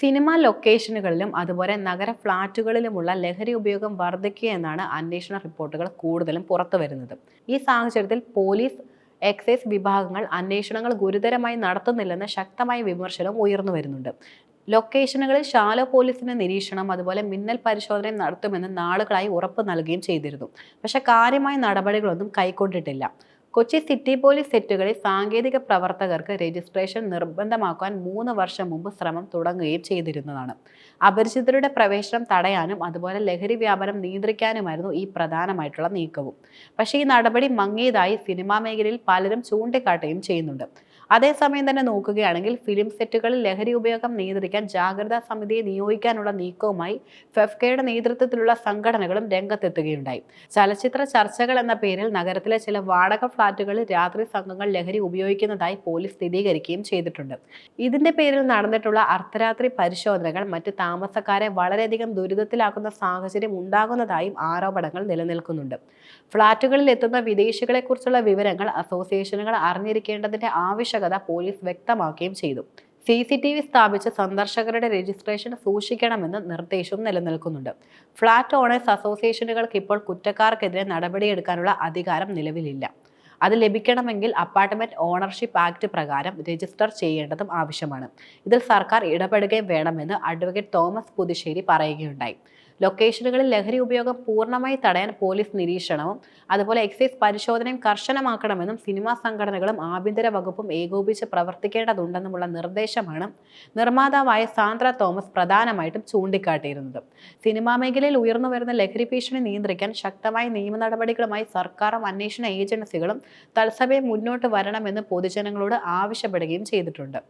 Cinema ലൊക്കേഷനുകളിലും അതുപോലെ നഗര ഫ്ളാറ്റുകളിലുമുള്ള ലഹരി ഉപയോഗം വർദ്ധിക്കുക എന്നാണ് അന്വേഷണ റിപ്പോർട്ടുകൾ കൂടുതലും പുറത്തു വരുന്നത്. ഈ സാഹചര്യത്തിൽ പോലീസ് എക്സൈസ് വിഭാഗങ്ങൾ അന്വേഷണങ്ങൾ ഗുരുതരമായി നടത്തുന്നില്ലെന്ന ശക്തമായ വിമർശനം ഉയർന്നു വരുന്നുണ്ട്. ലൊക്കേഷനുകളിൽ ശാല പോലീസിന്റെ നിരീക്ഷണം അതുപോലെ മിന്നൽ പരിശോധനയും നടത്തുമെന്ന് നാളുകളായി ഉറപ്പ് നൽകുകയും ചെയ്തിരുന്നു. പക്ഷെ കാര്യമായ നടപടികളൊന്നും കൈക്കൊണ്ടിട്ടില്ല. കൊച്ചി സിറ്റി പോലീസ് സെറ്റുകളിൽ സാങ്കേതിക പ്രവർത്തകർക്ക് രജിസ്ട്രേഷൻ നിർബന്ധമാക്കാൻ മൂന്ന് വർഷം മുമ്പ് ശ്രമം തുടങ്ങുകയും ചെയ്തിരുന്നതാണ്. അപരിചിതരുടെ പ്രവേശനം തടയാനും അതുപോലെ ലഹരി വ്യാപനം നിയന്ത്രിക്കാനുമായിരുന്നു ഈ പ്രധാനമായിട്ടുള്ള നീക്കവും. പക്ഷേ ഈ നടപടി മങ്ങിയതായി സിനിമാ മേഖലയിൽ പലരും ചൂണ്ടിക്കാട്ടുകയും ചെയ്യുന്നുണ്ട്. അതേസമയം തന്നെ നോക്കുകയാണെങ്കിൽ ഫിലിം സെറ്റുകളിൽ ലഹരി ഉപയോഗം നിയന്ത്രിക്കാൻ ജാഗ്രതാ സമിതിയെ നിയോഗിക്കാനുള്ള നീക്കവുമായി ഫെഫ്കയുടെ നേതൃത്വത്തിലുള്ള സംഘടനകളും രംഗത്തെത്തുകയുണ്ടായി. ചലച്ചിത്ര ചർച്ചകൾ എന്ന പേരിൽ നഗരത്തിലെ ചില വാടക ഫ്ളാറ്റുകളിൽ രാത്രി സംഘങ്ങൾ ലഹരി ഉപയോഗിക്കുന്നതായി പോലീസ് സ്ഥിരീകരിക്കുകയും ചെയ്തിട്ടുണ്ട്. ഇതിന്റെ പേരിൽ നടന്നിട്ടുള്ള അർദ്ധരാത്രി പരിശോധനകൾ മറ്റ് താമസക്കാരെ വളരെയധികം ദുരിതത്തിലാക്കുന്ന സാഹചര്യം ഉണ്ടാകുന്നതായും ആരോപണങ്ങൾ നിലനിൽക്കുന്നുണ്ട്. ഫ്ളാറ്റുകളിൽ എത്തുന്ന വിദേശികളെക്കുറിച്ചുള്ള വിവരങ്ങൾ അസോസിയേഷനുകൾ അറിഞ്ഞിരിക്കേണ്ടതിന്റെ ആവശ്യകത പോലീസ് വ്യക്തമാക്കുകയും ചെയ്തു. സി സി ടി വി സ്ഥാപിച്ച് സന്ദർശകരുടെ രജിസ്ട്രേഷൻ സൂക്ഷിക്കണമെന്ന് നിർദ്ദേശവും നിലനിൽക്കുന്നുണ്ട്. ഫ്ളാറ്റ് ഓണേഴ്സ് അസോസിയേഷനുകൾക്ക് ഇപ്പോൾ കുറ്റക്കാർക്കെതിരെ നടപടിയെടുക്കാനുള്ള അധികാരം നിലവിലില്ല. അത് ലഭിക്കണമെങ്കിൽ അപ്പാർട്ട്മെന്റ് ഓണർഷിപ്പ് ആക്ട് പ്രകാരം രജിസ്റ്റർ ചെയ്യേണ്ടതും ആവശ്യമാണ്. ഇതിൽ സർക്കാർ ഇടപെടുകയും വേണമെന്ന് അഡ്വക്കേറ്റ് തോമസ് പുതുശ്ശേരി പറയുകയുണ്ടായി. ലൊക്കേഷനുകളിൽ ലഹരി ഉപയോഗം പൂർണമായി തടയാൻ പോലീസ് നിരീക്ഷണവും അതുപോലെ എക്സൈസ് പരിശോധനയും കർശനമാക്കണമെന്നും സിനിമാ സംഘടനകളും ആഭ്യന്തര വകുപ്പും ഏകോപിച്ച് പ്രവർത്തിക്കേണ്ടതുണ്ടെന്നുമുള്ള നിർദ്ദേശമാണ് നിർമ്മാതാവായ സാന്ദ്ര തോമസ് പ്രധാനമായിട്ടും ചൂണ്ടിക്കാട്ടിയിരുന്നത്. സിനിമാ മേഖലയിൽ ഉയർന്നു വരുന്ന ലഹരി ഭീഷണി നിയന്ത്രിക്കാൻ ശക്തമായ നിയമ നടപടികളുമായി സർക്കാരും അന്വേഷണ ഏജൻസികളും തത്സമയം മുന്നോട്ട് വരണമെന്ന് പൊതുജനങ്ങളോട് ആവശ്യപ്പെടുകയും ചെയ്തിട്ടുണ്ട്.